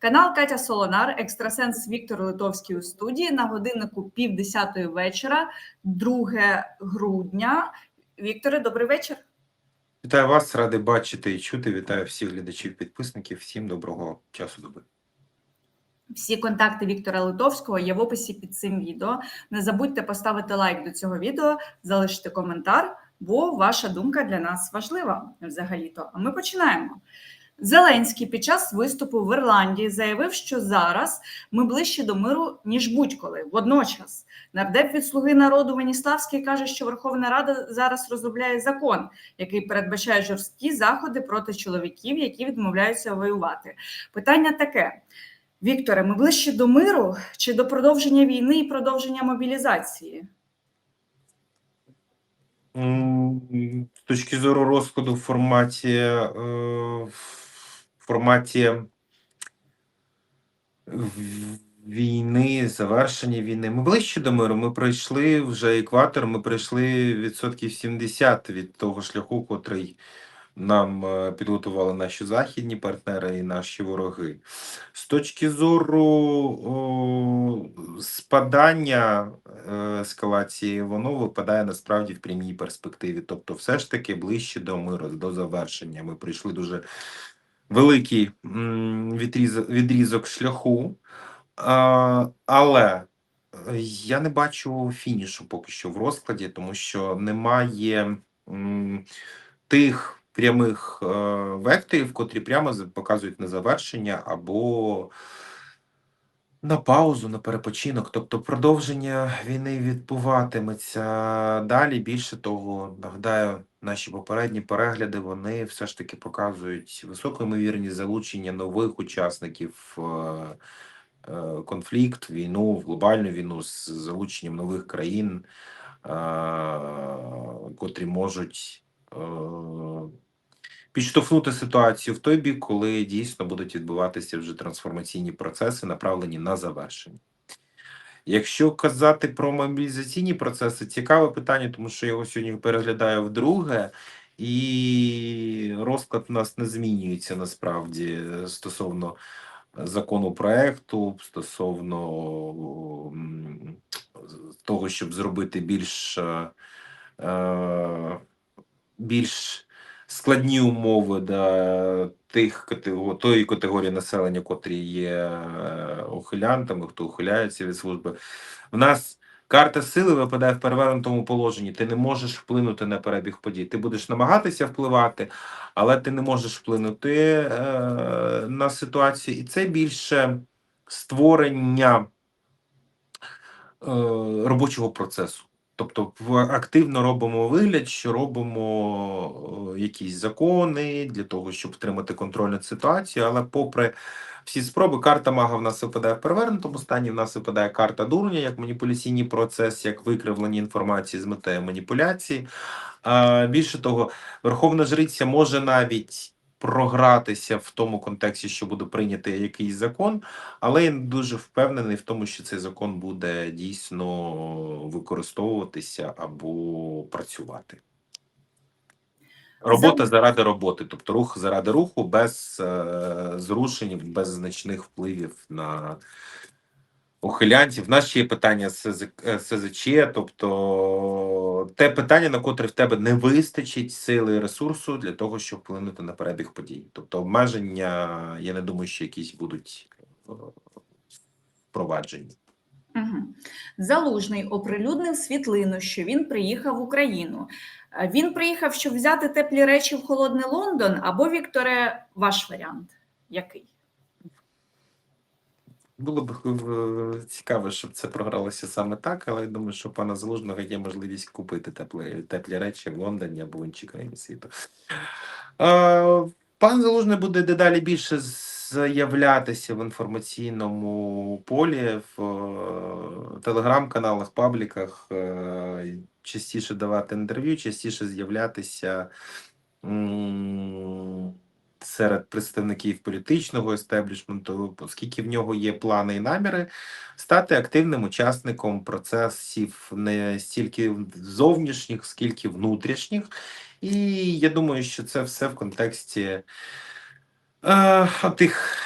Канал Катя Солонар, екстрасенс Віктор Литовський у студії на годиннику пів десятої вечора, 2 грудня. Вікторе, добрий вечір. Вітаю вас, радий бачити і чути. Вітаю всіх глядачів, підписників. Всім доброго часу доби. Всі контакти Віктора Литовського є в описі під цим відео. Не забудьте поставити лайк до цього відео, залишити коментар, бо ваша думка для нас важлива взагалі-то. А ми починаємо. Зеленський під час виступу в Ірландії заявив, що зараз ми ближче до миру, ніж будь-коли. Водночас нардеп від слуги народу Веніславський каже, що Верховна Рада зараз розробляє закон, який передбачає жорсткі заходи проти чоловіків, які відмовляються воювати. Питання таке: Вікторе, ми ближче до миру чи до продовження війни і продовження мобілізації? З точки зору розкладу в форматі е, форматі війни, завершення війни. Ми ближче до миру. Ми пройшли вже екватор, ми пройшли відсотків 70 від того шляху, котрий нам е, підготували наші західні партнери і наші вороги. З точки зору о, спадання е, ескалації, воно випадає насправді в прямій перспективі. Тобто, все ж таки ближче до миру, до завершення. Ми пройшли дуже великий відрізок, шляху, але е, я не бачу фінішу поки що в розкладі, тому що немає тих прямих е, векторів, котрі прямо показують на завершення або на паузу, на перепочинок. Тобто продовження війни відбуватиметься далі. Більше того, нагадаю, наші попередні перегляди вони все ж таки показують високу ймовірність залучення нових учасників. е, е, Конфлікт, війну, глобальну війну з залученням нових країн, е, котрі можуть підштовхнути ситуацію в той бік, коли дійсно будуть відбуватися вже трансформаційні процеси, направлені на завершення. Якщо казати про мобілізаційні процеси, цікаве питання, тому що його сьогодні переглядаю вдруге, і розклад у нас не змінюється насправді е, стосовно законопроекту, стосовно того, щоб зробити більш е, е, більш складні умови для тих категорій, тої категорії населення, котрі є е, ухилянтами, хто ухиляється від служби. В нас карта сили випадає в перевернутому положенні. Ти не можеш вплинути на перебіг подій. Ти будеш намагатися впливати, але ти не можеш вплинути е, на ситуацію. І це більше створення е, робочого процесу. Тобто активно робимо вигляд, що робимо е, якісь закони для того, щоб втримати контроль над ситуацією, але попри всі спроби, карта мага в нас випадає в перевернутому стані, в нас випадає карта дурня як маніпуляційний процес, як викривлення інформації з метою маніпуляції. Більше того, Верховна Жриця може навіть програтися в тому контексті, що буде прийнятий якийсь закон, але я дуже впевнений в тому, що цей закон буде дійсно використовуватися або працювати. Робота заради роботи, тобто рух заради руху, без е, зрушень, без значних впливів на ухилянців. В нас ще є питання е, СЗЧ, тобто те питання, на котре в тебе не вистачить сили і ресурсу для того, щоб вплинути на перебіг подій. Тобто обмеження, я не думаю, що якісь будуть е, впроваджені. Угу. Залужний оприлюднив світлину, що він приїхав в Україну. Е, Він приїхав, щоб взяти теплі речі в холодний Лондон, або Вікторе, ваш варіант. Який? Було б е, цікаво, щоб це програлося саме так, але я думаю, що пана Залужного є можливість купити теплі, теплі речі в Лондоні або в іншій країні світу. Пан Залужний буде дедалі більше заявлятися в інформаційному полі, в е, телеграм-каналах, пабліках, е, частіше давати інтерв'ю, частіше з'являтися. Серед представників політичного естеблішменту, оскільки в нього є плани і наміри стати активним учасником процесів не стільки зовнішніх, скільки внутрішніх. І я думаю, що це все в контексті е, тих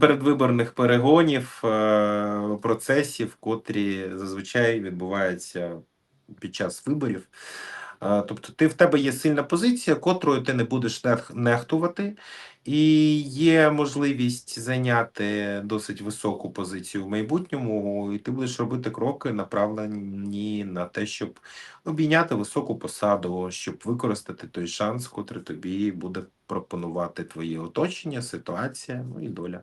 передвиборних перегонів, е, процесів, котрі зазвичай відбуваються під час виборів. Е, Тобто, ти в тебе є сильна позиція, котрою ти не будеш нехтувати, і є можливість зайняти досить високу позицію в майбутньому, і ти будеш робити кроки, направлені на те, щоб обійняти високу посаду, щоб використати той шанс, котрий тобі буде пропонувати твоє оточення, ситуація, ну і доля.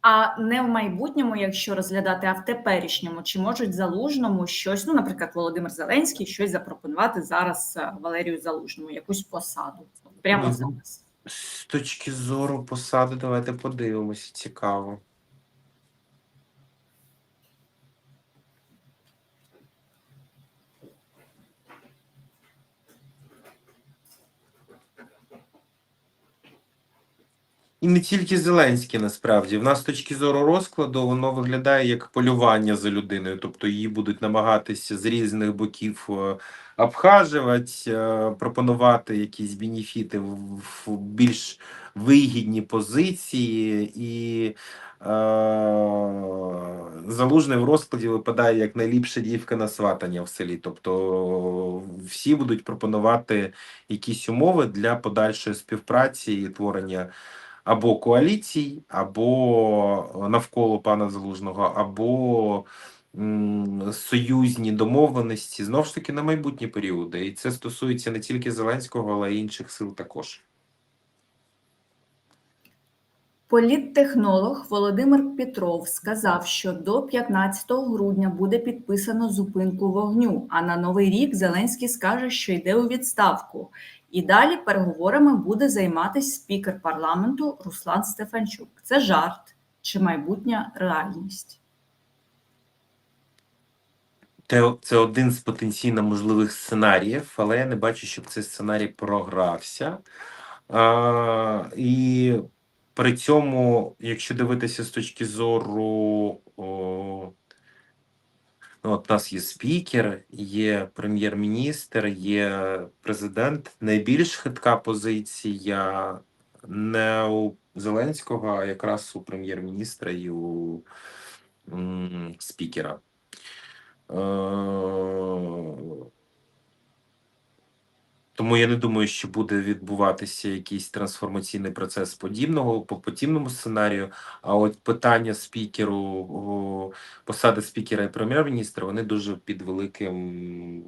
А не в майбутньому, якщо розглядати, а в теперішньому, чи можуть залужному щось, ну, наприклад, Володимир Зеленський, щось запропонувати зараз е, Валерію Залужному, якусь посаду прямо зараз. З точки зору посади, давайте подивимося, цікаво. І не тільки Зеленський, насправді. В нас з точки зору розкладу воно виглядає як полювання за людиною, тобто її будуть намагатися з різних боків е, обхажувати, е, пропонувати якісь бенефіти в більш вигідні позиції, і е, залужний в розкладі випадає як найліпша дівка на сватання в селі. Тобто всі будуть пропонувати якісь умови для подальшої співпраці і творення або коаліцій, або навколо пана Залужного, або союзні домовленості знов ж таки на майбутні періоди. І це стосується не тільки Зеленського, але й інших сил також. Політтехнолог Володимир Петров сказав, що до 15 грудня буде підписано зупинку вогню. А на новий рік Зеленський скаже, що йде у відставку. І далі переговорами буде займатися спікер парламенту Руслан Стефанчук. Це жарт чи майбутня реальність? Це, один з потенційно можливих сценаріїв, але я не бачу, щоб цей сценарій програвся. А, і при цьому, якщо дивитися з точки зору, о, ну, от у нас є спікер, є прем'єр-міністр, є президент. Найбільш хитка позиція не у Зеленського, а якраз у прем'єр-міністра і у спікера. Е, Тому я не думаю, що буде відбуватися якийсь трансформаційний процес подібного по подібному сценарію. А от питання спікеру, посади спікера і прем'єр-міністра, вони дуже під великим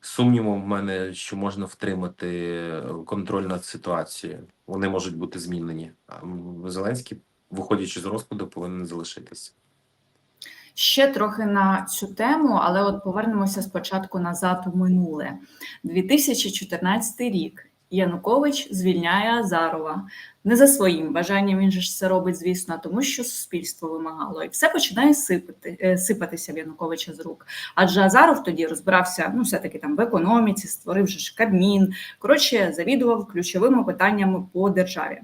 сумнівом в мене, що можна втримати контроль над ситуацією. Вони можуть бути змінені. А Зеленський, виходячи з розкладу, повинен залишитися. Ще трохи на цю тему, але от повернемося спочатку назад у минуле. 2014 рік. Янукович звільняє Азарова. Не за своїм бажанням він же ж це робить, звісно, тому що суспільство вимагало. І все починає сипати, е, сипатися в Януковича з рук. Адже Азаров тоді розбирався ну, все-таки там в економіці, створив же ж Кабмін. Коротше, завідував ключовими питаннями по державі.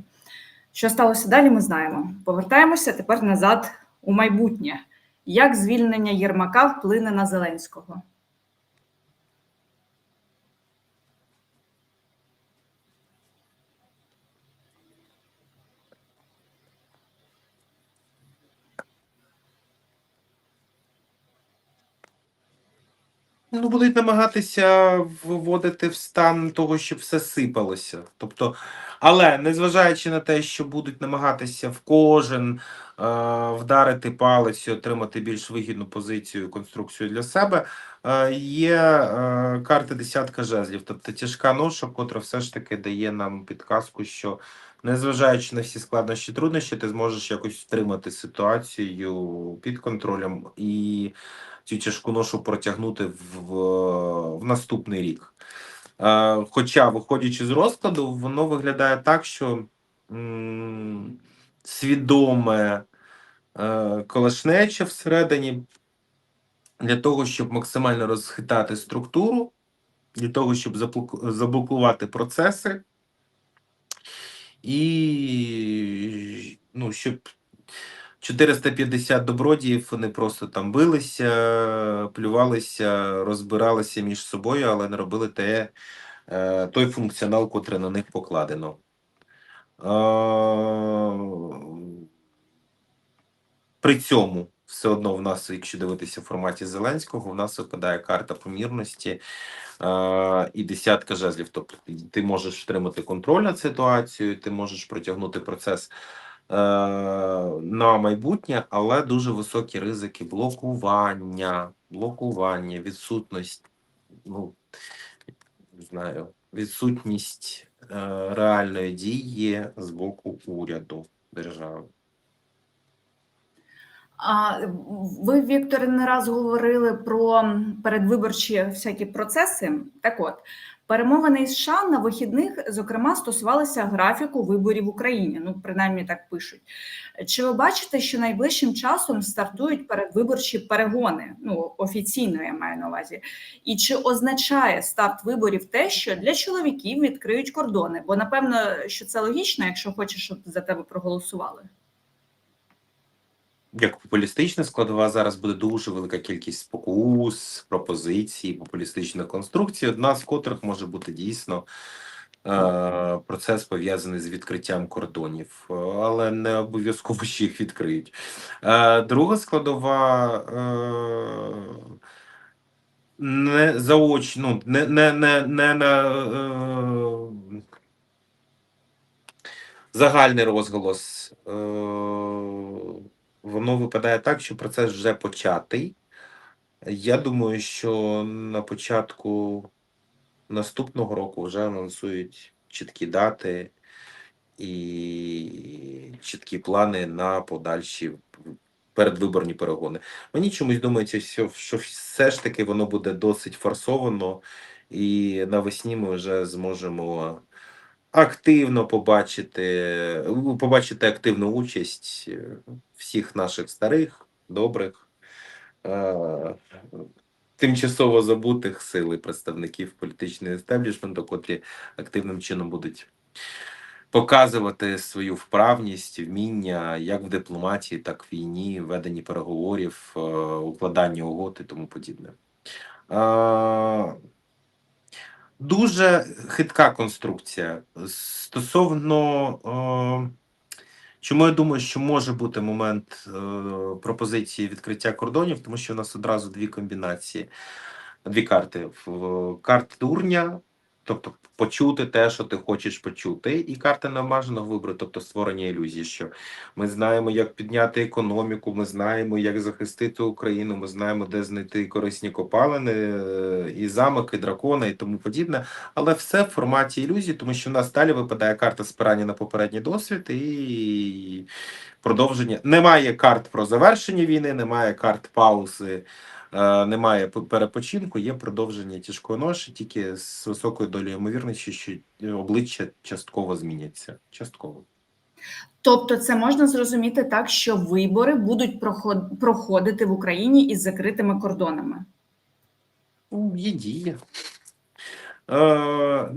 Що сталося далі, ми знаємо. Повертаємося тепер назад у майбутнє. Як звільнення Єрмака вплине на Зеленського? Ну, будуть намагатися вводити в стан того, щоб все сипалося. Тобто, але незважаючи на те, що будуть намагатися в кожен е, вдарити палець і отримати більш вигідну позицію, конструкцію для себе, е, є е, карти десятка жезлів, тобто тяжка ноша, котра все ж таки дає нам підказку, що незважаючи на всі складнощі, труднощі, ти зможеш якось втримати ситуацію під контролем і цю тяжку ношу протягнути в, в, в наступний рік. Е, хоча, виходячи з розкладу, воно виглядає так, що свідоме е, всередині для того, щоб максимально розхитати структуру, для того, щоб заблокувати процеси, і ну, щоб 450 добродіїв вони просто там билися, плювалися, розбиралися між собою, але не робили те, е, той функціонал, котрий на них покладено. При цьому все одно в нас, якщо дивитися в форматі Зеленського, в нас випадає карта помірності е, і десятка жезлів. Тобто ти можеш втримати контроль над ситуацією, ти можеш протягнути процес на майбутнє, але дуже високі ризики блокування, блокування, відсутність, ну не знаю, відсутність е, реальної дії з боку уряду держави. А ви, Віктор, не раз говорили про передвиборчі всякі процеси. Так от, перемовини із США на вихідних, зокрема, стосувалися графіку виборів в Україні. Ну, принаймні так пишуть. Чи ви бачите, що найближчим часом стартують передвиборчі перегони? Ну, офіційно я маю на увазі. І чи означає старт виборів те, що для чоловіків відкриють кордони? Бо напевно, що це логічно, якщо хочеш, щоб за тебе проголосували. Як популістична складова зараз буде дуже велика кількість спокус, пропозицій, популістичних конструкцій, одна з котрих може бути дійсно е, процес пов'язаний з відкриттям кордонів, е, але не обов'язково ще їх відкриють. Е, друга складова. Не заочно, не, не, не, не на загальний розголос. Воно випадає так, що процес вже початий. Я думаю, що на початку наступного року вже анонсують чіткі дати і чіткі плани на подальші передвиборні перегони. Мені чомусь думається, що, все ж таки воно буде досить форсовано, і навесні ми вже зможемо активно побачити, побачити активну участь всіх наших старих, добрих, е, тимчасово забутих сил і представників політичного естеблішменту, котрі активним чином будуть показувати свою вправність, вміння як в дипломатії, так в війні, веденні переговорів, е, укладанні угод і тому подібне. Е, Дуже хитка конструкція. Стосовно е, чому я думаю, що може бути момент е, пропозиції відкриття кордонів, тому що у нас одразу дві комбінації, дві карти. В- Карта дурня, тобто почути те, що ти хочеш почути, і карта необмеженого вибору, тобто створення ілюзії, що ми знаємо, як підняти економіку, ми знаємо, як захистити Україну, ми знаємо, де знайти корисні копалини, е, і замок, і дракони, і тому подібне. Але все в форматі ілюзії, тому що в нас далі випадає карта спирання на попередній досвід і продовження. Немає карт про завершення війни, немає карт паузи. Е, Немає перепочинку, є продовження тяжкої ноші, тільки з високою долею ймовірності, що обличчя частково зміняться. Частково. Тобто, це можна зрозуміти так, що вибори будуть проход- проходити в Україні із закритими кордонами. Ну, Є дія. Е,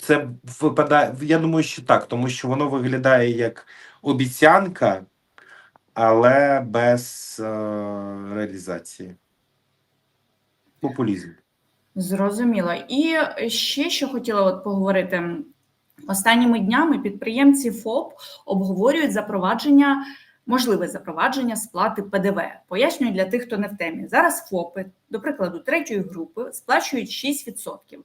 Це випадає. Я думаю, що так, тому що воно виглядає як обіцянка, але без е, реалізації. Популізм. Зрозуміло. І ще що хотіла от поговорити. Останніми днями підприємці ФОП обговорюють запровадження, можливе запровадження сплати ПДВ. Пояснюю для тих, хто не в темі. Зараз ФОПи, до прикладу, третьої групи сплачують 6%.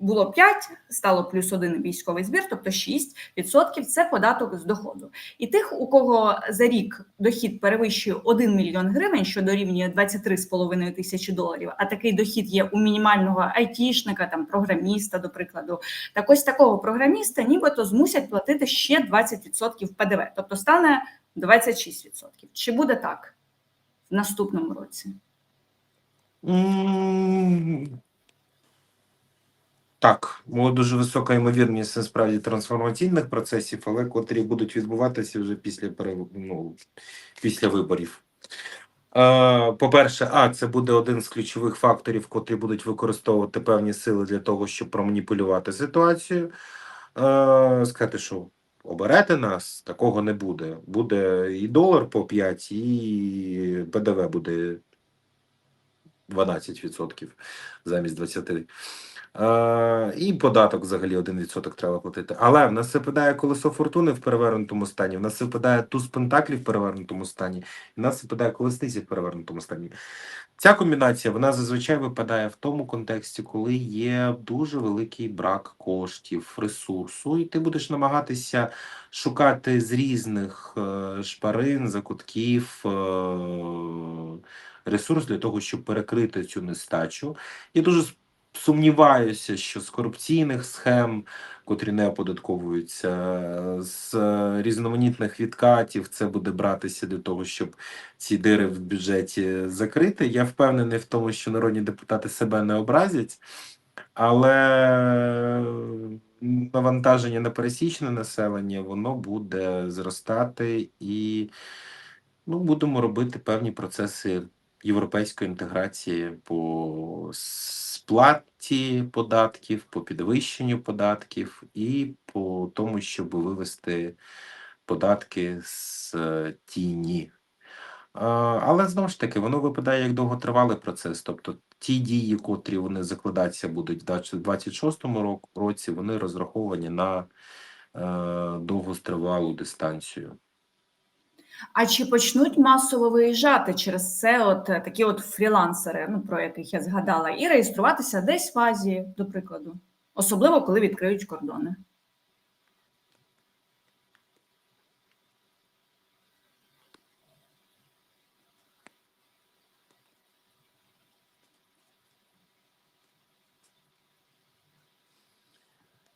Було 5, стало плюс один військовий збір, тобто 6% – це податок з доходу. І тих, у кого за рік дохід перевищує 1 мільйон гривень, що дорівнює 23,5 тисячі доларів, а такий дохід є у мінімального айтішника, там програміста, до прикладу, так ось такого програміста нібито змусять платити ще 20% ПДВ, тобто стане 26%. Чи буде так в наступному році? М, Так, була дуже висока ймовірність насправді трансформаційних процесів, але котрі будуть відбуватися вже після ну, після виборів. Е, По-перше, а це буде один з ключових факторів, котрі будуть використовувати певні сили для того, щоб проманіпулювати ситуацію. Е, Сказати, що оберете нас, такого не буде. Буде і долар по 5, і ПДВ буде 12% замість 20%. Е, і податок взагалі 1% треба платити. Але в нас випадає колесо фортуни в перевернутому стані, в нас випадає туз пентаклів в перевернутому стані, і в нас випадає колесниця в перевернутому стані. Ця комбінація вона зазвичай випадає в тому контексті, коли є дуже великий брак коштів, ресурсу, і ти будеш намагатися шукати з різних е, шпарин, закутків е, ресурс для того, щоб перекрити цю нестачу. Я дуже сумніваюся, що з корупційних схем, котрі не оподатковуються, з різноманітних відкатів це буде братися для того, щоб ці дири в бюджеті закрити. Я впевнений в тому, що народні депутати себе не образять, але навантаження на пересічне населення воно буде зростати і ну, будемо робити певні процеси європейської інтеграції по сплаті податків, по підвищенню податків і по тому, щоб вивести податки з е, тіні. Але знову ж таки, воно випадає як довготривалий процес. Тобто ті дії, котрі вони закладатися будуть в 26-му році, вони розраховані на е, довгостривалу дистанцію. А чи почнуть масово виїжджати через це от е, такі от фрілансери, ну про яких я згадала, і реєструватися десь в Азії, до прикладу, особливо коли відкриють кордони?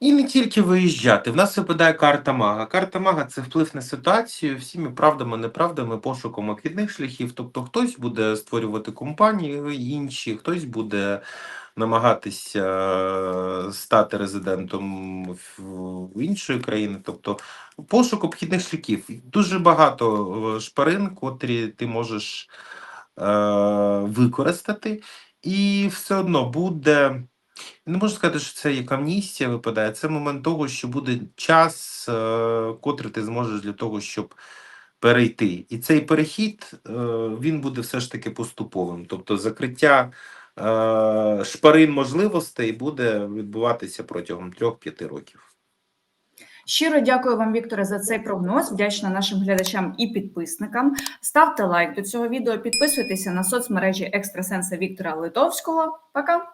І не тільки виїжджати. В нас випадає карта мага. Карта мага це вплив на ситуацію всіми правдами, неправдами, пошуком обхідних шляхів. Тобто хтось буде створювати компанії інші, хтось буде намагатися е, стати резидентом в- іншої країни. Тобто пошук обхідних шляхів. Дуже багато е, шпарин, котрі ти можеш е, використати, і все одно буде. Не можу сказати, що це як амністія випадає. Це момент того, що буде час, е, котрий ти зможеш для того, щоб перейти. І цей перехід е, він буде все ж таки поступовим. Тобто закриття е, шпарин можливостей буде відбуватися протягом 3-5 років. Щиро дякую вам, Вікторе, за цей прогноз. Вдячна нашим глядачам і підписникам. Ставте лайк до цього відео, підписуйтеся на соцмережі екстрасенса Віктора Литовського. Пока!